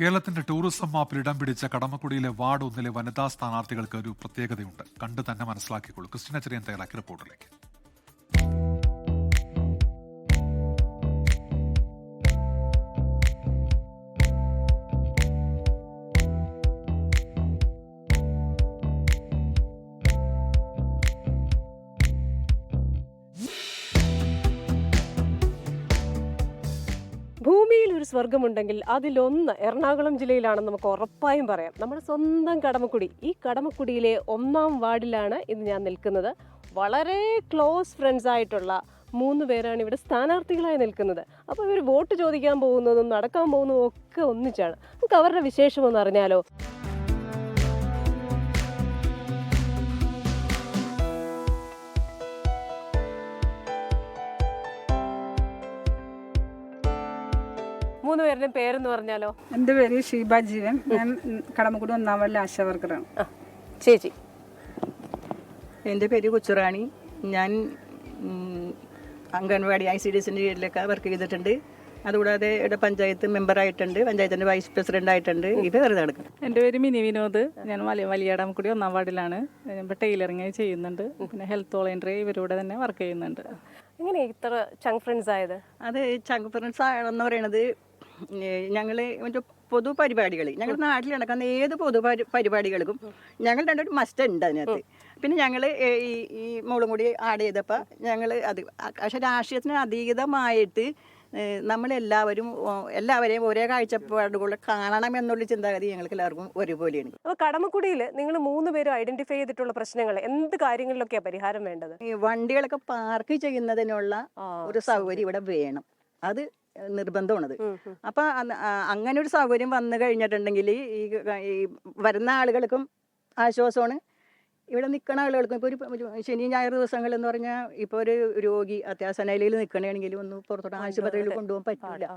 കേരളത്തിന്റെ ടൂറിസം മാപ്പിൽ ഇടം പിടിച്ച കടമക്കുടിയിലെ വാർഡ് ഒന്നിലെ വനിതാ സ്ഥാനാർത്ഥികൾക്ക് ഒരു പ്രത്യേകതയുണ്ട്. കണ്ടു തന്നെ മനസ്സിലാക്കിക്കോളൂ. ക്രിസ്റ്റിന ചെറിയൻ തയ്യാറാക്കി റിപ്പോർട്ടിലേക്ക് ഭൂമിയിൽ ഒരു സ്വർഗമുണ്ടെങ്കിൽ അതിലൊന്ന് എറണാകുളം ജില്ലയിലാണെന്ന് നമുക്ക് ഉറപ്പായും പറയാം. നമ്മുടെ സ്വന്തം കടമക്കുടി. ഈ കടമക്കുടിയിലെ ഒന്നാം വാർഡിലാണ് ഇന്ന് ഞാൻ നിൽക്കുന്നത്. വളരെ ക്ലോസ് ഫ്രണ്ട്സ് ആയിട്ടുള്ള മൂന്ന് പേരാണ് ഇവിടെ സ്ഥാനാർത്ഥികളായി നിൽക്കുന്നത്. അപ്പോൾ ഇവർ വോട്ട് ചോദിക്കാൻ പോകുന്നതും നടക്കാൻ പോകുന്നതും ഒക്കെ ഒന്നിച്ചാണ്. നമുക്ക് അവരുടെ വിശേഷമെന്ന് അറിഞ്ഞാലോ? മൂന്ന് പേരുടെയും പേരെന്ന് പറഞ്ഞാലോ? എന്റെ പേര് ഷീബ ജീവൻ. ഞാൻ കടമക്കുടി ഒന്നാം വല്ല ആശാവർക്കറാണ് ചേച്ചി. എന്റെ പേര് കൊച്ചുറാണി. ഞാൻ അംഗൻവാടി ഐ സി ഡി എസിന്റെ കീഴിലൊക്കെ വർക്ക് ചെയ്തിട്ടുണ്ട്. അതുകൂടാതെ ഇവിടെ പഞ്ചായത്ത് മെമ്പർ ആയിട്ടുണ്ട്. പഞ്ചായത്തിന്റെ വൈസ് പ്രസിഡന്റ് ആയിട്ടുണ്ട്. ഇത് വെറുതെ നടക്കണം എന്റെ പേര് മിനി വിനോദ്. ഞാൻ വലിയ വലിയടംകുടി ഒന്നാം വാർഡിലാണ്. ഇപ്പോൾ ടൈലറിങ് ചെയ്യുന്നുണ്ട്. പിന്നെ ഹെൽത്ത് വോളണ്ടിയർ ഇവരൂടെ തന്നെ വർക്ക് ചെയ്യുന്നുണ്ട്. എങ്ങനെ ഇത്ര ചങ് ഫ്രണ്ട്സ് ആയത്? അത് ചങ്ക് ഫ്രണ്ട്സ് ആണെന്ന് പറയുന്നത് ഞങ്ങൾ മറ്റേ പൊതു പരിപാടികൾ ഞങ്ങൾ നാട്ടിൽ നടക്കുന്ന ഏത് പൊതു പരി- പരിപാടികൾക്കും ഞങ്ങൾ രണ്ടൊരു മസ്റ്റ് ഉണ്ട് അതിനകത്ത്. പിന്നെ ഞങ്ങൾ ഈ ഈ മോളും കൂടി ആഡ് ചെയ്തപ്പോൾ ഞങ്ങൾ അത് പക്ഷെ രാഷ്ട്രീയത്തിന് അതീതമായിട്ട് നമ്മളെല്ലാവരും എല്ലാവരെയും ഒരേ കാഴ്ചപ്പാടുകൂടെ കാണണം എന്നുള്ള ചിന്താഗതി ഞങ്ങൾക്ക് എല്ലാവർക്കും ഒരുപോലെയാണ്. അപ്പോൾ കടമക്കുടിയിൽ നിങ്ങൾ മൂന്ന് പേരും ഐഡന്റിഫൈ ചെയ്തിട്ടുള്ള പ്രശ്നങ്ങൾ എന്ത് കാര്യങ്ങളിലൊക്കെയാണ് പരിഹാരം വേണ്ടത്? ഈ വണ്ടികളൊക്കെ പാർക്ക് ചെയ്യുന്നതിനുള്ള ഒരു സൗകര്യം ഇവിടെ വേണം. അത് നിർബന്ധമാണത്. അപ്പൊ അങ്ങനെ ഒരു സൗകര്യം വന്നു കഴിഞ്ഞിട്ടുണ്ടെങ്കിൽ ഈ ഈ വരുന്ന ആളുകൾക്കും ആശ്വാസമാണ്. ഇവിടെ നിൽക്കുന്ന ആളുകൾക്കും ഇപ്പോൾ ഒരു ശനി ഞായർ ദിവസങ്ങൾ എന്ന് പറഞ്ഞാൽ ഇപ്പോൾ ഒരു രോഗി അത്യാവശ്യ നിലയിൽ നിൽക്കണമെങ്കിൽ ഒന്ന് പുറത്തോട്ട് ആശുപത്രിയിൽ കൊണ്ടുപോകാൻ പറ്റില്ല.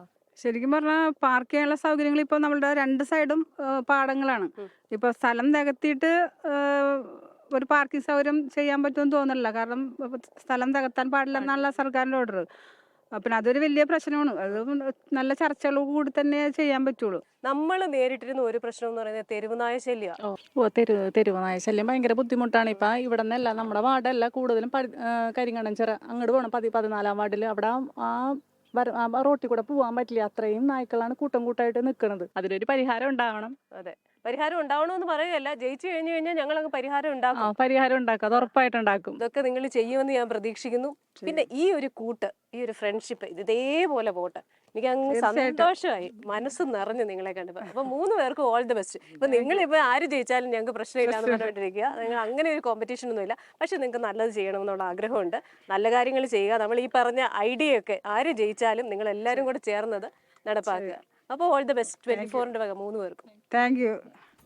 ശരിക്കും പറഞ്ഞാൽ പാർക്ക് ചെയ്യാനുള്ള സൗകര്യങ്ങൾ ഇപ്പോൾ നമ്മളുടെ രണ്ട് സൈഡും പാടങ്ങളാണ്. ഇപ്പോൾ സ്ഥലം നികത്തിയിട്ട് ഒരു പാർക്കിംഗ് സൗകര്യം ചെയ്യാൻ പറ്റുമെന്ന് തോന്നുന്നില്ല കാരണം സ്ഥലം തകർത്താൻ പാടില്ല എന്നുള്ള സർക്കാരിന്റെ ഓർഡർ. പിന്നെ അതൊരു വലിയ പ്രശ്നമാണ്. അത് നല്ല ചർച്ചകൾ കൂടി തന്നെ ചെയ്യാൻ പറ്റുള്ളൂ. നമ്മൾ നേരിട്ടിരുന്ന ഒരു പ്രശ്നം എന്ന് പറയുന്നത് തെരുവുനായ ശല്യ. ഓ തെരു തെരുവുനായ ശല്യം ഭയങ്കര ബുദ്ധിമുട്ടാണ്. ഇപ്പൊ ഇവിടെ നിന്നല്ല നമ്മുടെ വാർഡല്ല കൂടുതലും കരിങ്ങണഞ്ചിറ അങ്ങോട്ട് പോകണം പതി പതിനാലാം വാർഡിൽ അവിടെ ആ റോട്ടിൽ കൂടെ പോകാൻ പറ്റില്ല. അത്രയും നായ്ക്കളാണ് കൂട്ടം കൂട്ടായിട്ട് നിൽക്കുന്നത് അതിലൊരു പരിഹാരം ഉണ്ടാവണം. അതെ. പരിഹാരം ഉണ്ടാവണമെന്ന് പറയുകയല്ല. ജയിച്ചു കഴിഞ്ഞു കഴിഞ്ഞാൽ ഞങ്ങൾ അങ്ങ് പരിഹാരം ഉണ്ടാക്കും. പരിഹാരം ഉണ്ടാക്കും. അത് ഉറപ്പായിട്ട് ഉണ്ടാക്കും. ഇതൊക്കെ നിങ്ങൾ ചെയ്യുമെന്ന് ഞാൻ പ്രതീക്ഷിക്കുന്നു. പിന്നെ ഈ ഒരു കൂട്ട് ഈ ഒരു ഫ്രണ്ട്ഷിപ്പ് ഇത് ഇതേപോലെ പോട്ടെ. എനിക്ക് അങ്ങ് സന്തോഷമായി. മനസ്സ് നിറഞ്ഞു നിങ്ങളെ കണ്ടപ്പോൾ അപ്പൊ മൂന്ന് പേർക്ക് ഓൾ ദി ബെസ്റ്റ് ഇപ്പൊ നിങ്ങൾ ഇപ്പൊ ആര് ജയിച്ചാലും ഞങ്ങൾക്ക് പ്രശ്നമില്ല. എന്ന് പറഞ്ഞുകൊണ്ടിരിക്കുക നിങ്ങൾ അങ്ങനെ ഒരു കോമ്പറ്റീഷൻ ഒന്നുമില്ല. പക്ഷെ നിങ്ങൾക്ക് നല്ലത് ചെയ്യണമെന്നുള്ള ആഗ്രഹമുണ്ട്. നല്ല കാര്യങ്ങൾ ചെയ്യുക. നമ്മൾ ഈ പറഞ്ഞ ഐഡിയ ഒക്കെ ആര് ജയിച്ചാലും നിങ്ങൾ എല്ലാവരും കൂടെ ചേർന്നത് നടപ്പാക്കുക. അപ്പോൾ ഓൾ ദി ബെസ്റ്റ് ട്വന്റി ഫോറിന്റെ വക മൂന്ന് പേർക്കും. Thank you